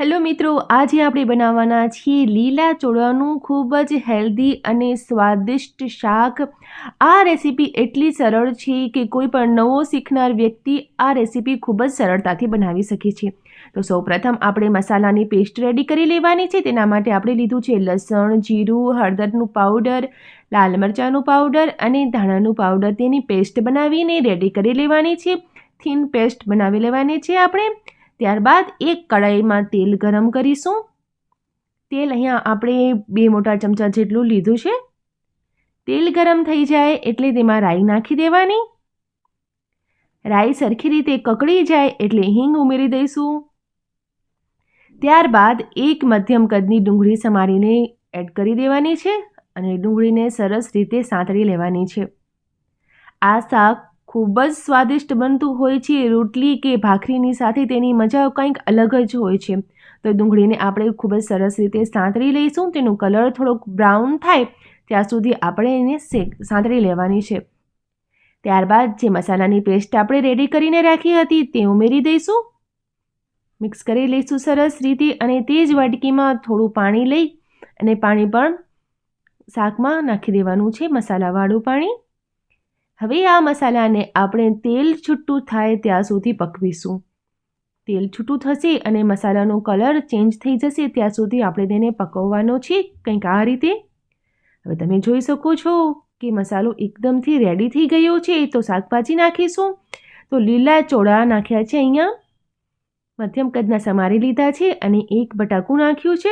Hello મિત્રો, આજે આપણે બનાવવાના છીએ લીલા ચોળાનું ખૂબ જ હેલ્ધી અને સ્વાદિષ્ટ શાક. આ રેસીપી એટલી સરળ છે કે કોઈ પણ નવો શીખનાર વ્યક્તિ આ રેસીપી ખૂબ જ સરળતાથી બનાવી શકે છે. તો સૌપ્રથમ આપણે મસાલાની પેસ્ટ રેડી કરી લેવાની છે, તેના માટે આપણે લીધું છે લસણ, જીરું, હળદરનું પાવડર, લાલ મરચાંનું પાવડર અને ધાણાનું પાવડર. તેની પેસ્ટ બનાવીને રેડી કરી લેવાની છે. થીન પેસ્ટ બનાવી લેવાની છે આપણે. ત્યારબાદ એક કડાઈમાં તેલ ગરમ કરીશું. તેલ અહીંયા આપણે બે મોટા ચમચા જેટલું લીધું છે. તેલ ગરમ થઈ જાય એટલે તેમાં રાઈ નાખી દેવાની. રાઈ સરખી રીતે કકડી જાય એટલે હિંગ ઉમેરી દઈશું. ત્યારબાદ એક મધ્યમ કદની ડુંગળી સમારીને એડ કરી દેવાની છે અને ડુંગળીને સરસ રીતે સાંતળી લેવાની છે. આ શાક ખૂબ જ સ્વાદિષ્ટ બનતું હોય છે રોટલી કે ભાખરીની સાથે તેની મજા કંઈક અલગ જ હોય છે. તો ડુંગળીને આપણે ખૂબ જ સરસ રીતે સાંતળી લઈશું, તેનું કલર થોડોક બ્રાઉન થાય, ત્યાં સુધી આપણે એને શેક સાંતળી લેવાની છે. ત્યારબાદ જે મસાલાની પેસ્ટ આપણે રેડી કરીને રાખી હતી તે ઉમેરી દઈશું. મિક્સ કરી લઈશું સરસ રીતે અને તે જ વાટકીમાં થોડું પાણી લઈ અને પાણી પણ શાકમાં નાખી દેવાનું છે મસાલાવાળું પાણી. હવે આ મસાલાને આપણે તેલ છૂટું થાય ત્યાં સુધી પકવીશું. તેલ છૂટું થશે અને મસાલાનો કલર ચેન્જ થઈ જશે ત્યાં સુધી આપણે તેને પકવવાનો છે કંઈક આ રીતે. હવે તમે જોઈ શકો છો કે મસાલો એકદમથી રેડી થઈ ગયો છે, તો શાકભાજી નાખીશું. તો લીલા ચોળા નાખ્યા છે અહીંયા. મધ્યમ કદના સમારી લીધા છે અને એક બટાકું નાખ્યું છે.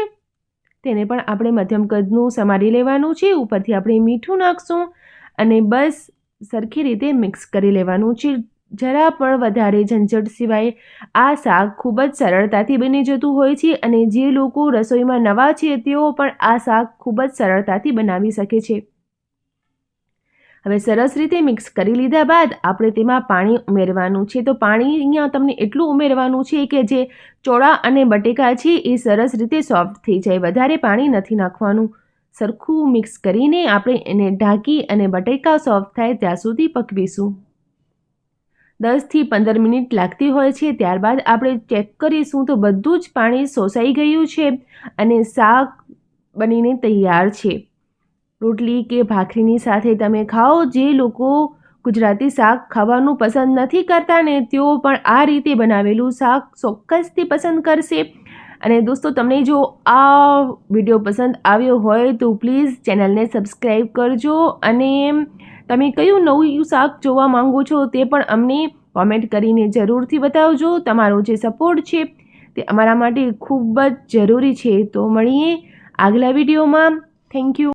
તેને પણ આપણે મધ્યમ કદનું સમારી લેવાનું છે, ઉપરથી આપણે મીઠું નાખશું. અને બસ સરખી રીતે મિક્સ કરી લેવાનું. છે જરા પણ વધારે ઝંઝટ સિવાય આ શાક ખૂબ જ સરળતાથી બની જતું હોય છે અને જે લોકો રસોઈમાં નવા છે તેઓ પણ આ શાક ખૂબ જ સરળતાથી બનાવી શકે છે. હવે સરસ રીતે મિક્સ કરી લીધા બાદ આપણે તેમાં પાણી ઉમેરવાનું છે. તો પાણી અહીંયા તમને એટલું ઉમેરવાનું છે કે જે ચોળા અને બટેકા છે એ સરસ રીતે સોફ્ટ થઈ જાય. વધારે પાણી નથી નાખવાનું. સરખું મિક્સ કરીને આપણે એને ઢાંકી અને બટેકા સોફ્ટ થાય ત્યાં સુધી પકવીશું. દસથી પંદર મિનિટ લાગતી હોય છે, ત્યારબાદ આપણે ચેક કરીશું તો બધું જ પાણી શોષાઈ ગયું છે અને શાક બનીને તૈયાર છે. રોટલી કે ભાખરીની સાથે તમે ખાઓ, જે લોકો ગુજરાતી શાક ખાવાનું પસંદ નથી કરતા ને તેઓ પણ આ રીતે બનાવેલું શાક ચોક્કસથી પસંદ કરશે. અને દોસ્તો, તમને જો આ વીડિયો પસંદ આવ્યો હોય તો પ્લીઝ ચેનલને સબસ્ક્રાઈબ કરજો અને તમે કયું નવું શાક જોવા માંગો છો તે પણ અમને કોમેન્ટ કરીને જરૂરથી બતાવજો. તમારો જે સપોર્ટ છે તે અમારા માટે ખૂબ જ જરૂરી છે. તો મળીએ આગલા વિડીયોમાં. Thank you